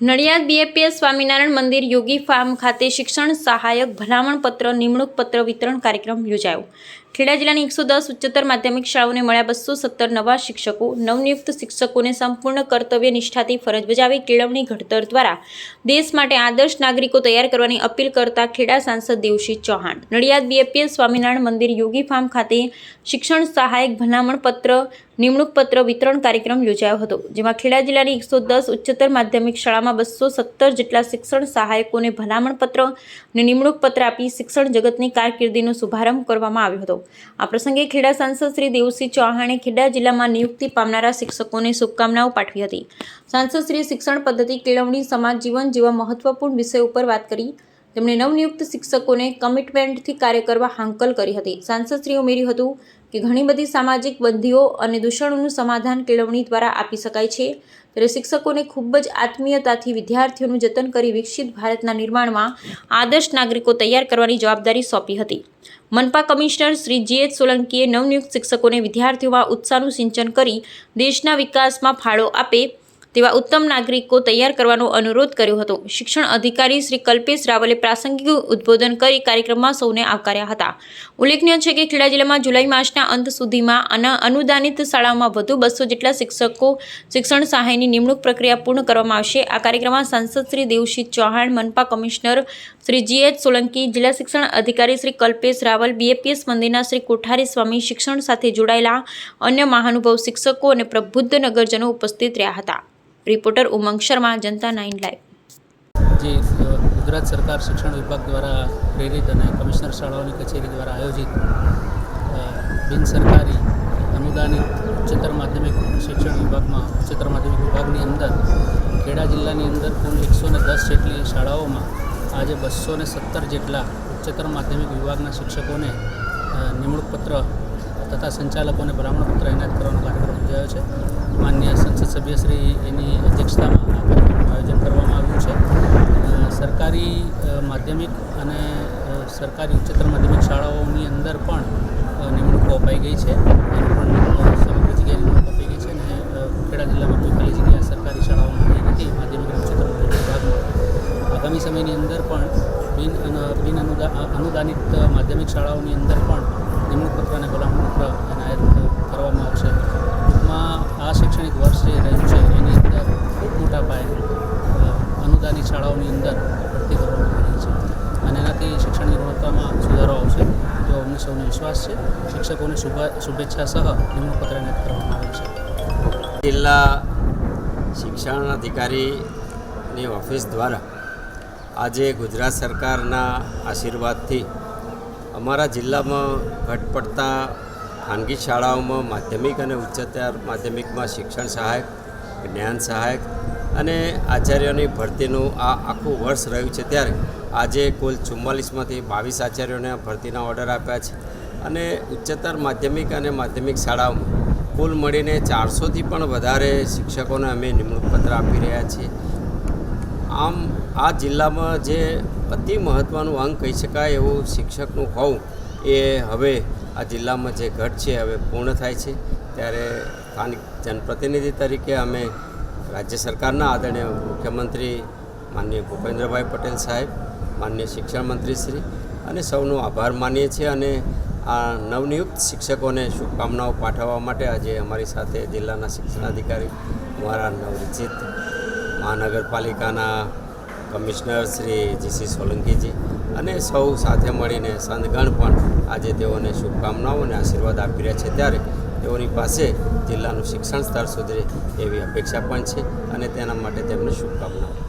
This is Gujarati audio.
નડિયાદ બીએપીએસ સ્વામિનારાયણ મંદિર યોગી ફાર્મ ખાતે શિક્ષણ સહાયક ભલામણ પત્ર નિમણૂક પત્ર વિતરણ કાર્યક્રમ યોજાયો. ખેડા જિલ્લાની એકસો દસ ઉચ્ચતર માધ્યમિક શાળાઓને મળ્યા બસો સત્તર નવા શિક્ષકો. નવનિયુક્ત શિક્ષકોને સંપૂર્ણ કર્તવ્ય નિષ્ઠાથી ફરજ બજાવી કેળવણી ઘડતર દ્વારા દેશ માટે આદર્શ નાગરિકો તૈયાર કરવાની અપીલ કરતા ખેડા સાંસદ દેવશી ચૌહાણ. નડિયાદ બીએપીએસ સ્વામિનારાયણ મંદિર યોગી ફાર્મ ખાતે શિક્ષણ સહાયક ભલામણ પત્ર, નિમણૂક પત્ર વિતરણ કાર્યક્રમ યોજાયો હતો, જેમાં ખેડા જિલ્લાની એકસો દસ ઉચ્ચતર માધ્યમિક શાળામાં બસો સત્તર જેટલા શિક્ષણ સહાયકોને ભલામણ પત્ર અને નિમણૂક પત્ર આપી શિક્ષણ જગતની કારકિર્દીનો શુભારંભ કરવામાં આવ્યો હતો. આ પ્રસંગે ખેડા સાંસદ શ્રી દેવસિંહ ચૌહાણે ખેડા જિલ્લામાં નિયુક્તિ પામનારા શિક્ષકોને શુભકામનાઓ પાઠવી હતી. સાંસદ શ્રી શિક્ષણ પદ્ધતિ કેળવણી સમાજ જીવન જેવા મહત્વપૂર્ણ વિષય ઉપર વાત કરી. તેમણે નવનિયુક્ત શિક્ષકોને કમિટમેન્ટથી કાર્ય કરવા હાંકલ કરી હતી. સાંસદશ્રીએ ઉમેર્યું હતું કે ઘણી બધી સામાજિક બંધીઓ અને દૂષણોનું સમાધાન કેળવણી દ્વારા આપી શકાય છે. ત્યારે શિક્ષકોને ખૂબ જ આત્મીયતાથી વિદ્યાર્થીઓનું જતન કરી વિકસિત ભારતના નિર્માણમાં આદર્શ નાગરિકો તૈયાર કરવાની જવાબદારી સોંપી હતી. મનપા કમિશનર શ્રી જી એચ સોલંકીએ નવનિયુક્ત શિક્ષકોને વિદ્યાર્થીઓમાં ઉત્સાહનું સિંચન કરી દેશના વિકાસમાં ફાળો આપે તેવા ઉત્તમ નાગરિકો તૈયાર કરવાનો અનુરોધ કર્યો હતો. શિક્ષણ અધિકારી શ્રી કલ્પેશ રાવલે પ્રાસંગિક ઉદ્બોધન કરી કાર્યક્રમમાં સૌને આવકાર્યા હતા. ઉલ્લેખનીય છે કે ખેડા જિલ્લામાં જુલાઈ માસના અંત સુધીમાં અના, અનુદાનિત શાળાઓમાં વધુ બસો જેટલા શિક્ષકો શિક્ષણ સહાયની નિમણૂક પ્રક્રિયા પૂર્ણ કરવામાં આવશે. આ કાર્યક્રમમાં સાંસદ શ્રી દેવશી ચૌહાણ, મનપા કમિશનર શ્રી જીએચ સોલંકી, જિલ્લા શિક્ષણ અધિકારી શ્રી કલ્પેશ રાવલ, બીએપીએસ મંદિરના શ્રી કોઠારી સ્વામી શિક્ષણ સાથે જોડાયેલા અન્ય મહાનુભાવ શિક્ષકો અને પ્રબુદ્ધ નગરજનો ઉપસ્થિત રહ્યા હતા. Reporter Umang Sharma, Janata nine live. જે ગુજરાત સરકાર શિક્ષણ વિભાગ દ્વારા પ્રેરિત અને કમિશનર શાળાઓની કચેરી દ્વારા આયોજિત બિન સરકારી અનુદાનિત ઉચ્ચતર માધ્યમિક શિક્ષણ વિભાગમાં, ઉચ્ચતર માધ્યમિક વિભાગની અંદર, ખેડા જિલ્લાની અંદર કુલ એકસો ને દસ જેટલી શાળાઓમાં આજે બસો ને સત્તર જેટલા ઉચ્ચતર માધ્યમિક વિભાગના શિક્ષકોને નિમણૂક પત્ર તથા સંચાલકોને ભલામણ પત્ર એનાયત કરવાનો કાર્યક્રમ યોજાયો છે. માન્ય સભ્યશ્રી એની અધ્યક્ષતામાં આ કાર્યક્રમનું આયોજન કરવામાં આવ્યું છે. સરકારી માધ્યમિક અને સરકારી ઉચ્ચતર માધ્યમિક શાળાઓની અંદર પણ નિમણૂકો અપાઈ ગઈ છે. પણ સમગ્ર જગ્યાએ નિમણૂક અપાઈ ગઈ છે અને ખેડા જિલ્લામાં કોઈ ખાલી જગ્યા સરકારી શાળાઓમાં આવી નથી માધ્યમિક અને ઉચ્ચતર માધ્યમિક વિભાગમાં. આગામી સમયની અંદર પણ બિન બિન અનુદા, અનુદાનિત માધ્યમિક શાળાઓની અંદર પણ અનુદાનિત શાળાઓની અંદર ભરતી કરવામાં આવી છે. અને એનાથી શિક્ષણની ગુણવત્તામાં સુધારો આવશે તો અમને સૌને વિશ્વાસ છે. શિક્ષકોને શુભા, શુભેચ્છા સહ નિમણૂક એનાયત કરવામાં આવે છે. જિલ્લા શિક્ષણ અધિકારીની ઓફિસ દ્વારા આજે ગુજરાત સરકારના આશીર્વાદથી અમારા જિલ્લામાં ઘટ પડતા ખાનગી શાળાઓમાં માધ્યમિક અને ઉચ્ચતર માધ્યમિકમાં શિક્ષણ સહાયક, જ્ઞાન સહાયક અને આચાર્યોની ભરતીનું આ આખું વર્ષ રહ્યું છે ત્યારે આજે કુલ ચુમ્માલીસમાંથી બાવીસ આચાર્યોને ભરતીના ઓર્ડર આપ્યા છે. અને ઉચ્ચતર માધ્યમિક અને માધ્યમિક શાળાઓમાં કુલ મળીને ચારસોથી પણ વધારે શિક્ષકોને અમે નિમણૂક પત્ર આપી રહ્યા છીએ. આમ, આ જિલ્લામાં જે અતિ મહત્ત્વનું અંગ કહી શકાય એવું શિક્ષકનું હોવું એ હવે આ જિલ્લામાં જે ઘટ છે, હવે પૂર્ણ થાય છે. ત્યારે સ્થાનિક જનપ્રતિનિધિ તરીકે અમે રાજ્ય સરકારના આદરણીય મુખ્યમંત્રી માનનીય ભૂપેન્દ્રભાઈ પટેલ સાહેબ, માનનીય શિક્ષણ મંત્રી શ્રી અને સૌનો આભાર માનીએ છીએ અને આ નવનિયુક્ત શિક્ષકોને શુભકામનાઓ પાઠવવા માટે આજે અમારી સાથે જિલ્લાના શિક્ષણાધિકારી મારા નવરચિત મહાનગરપાલિકાના કમિશનર શ્રી જીસી સોલંકીજી અને સૌ સાથે મળીને સંતગણ પણ આજે તેઓને શુભકામનાઓ અને આશીર્વાદ આપી રહ્યા છે. ત્યારે તેઓની પાસે જિલ્લાનું શિક્ષણ સ્તર સુધરે એવી અપેક્ષા પણ છે અને તેના માટે તેમને શુભકામનાઓ.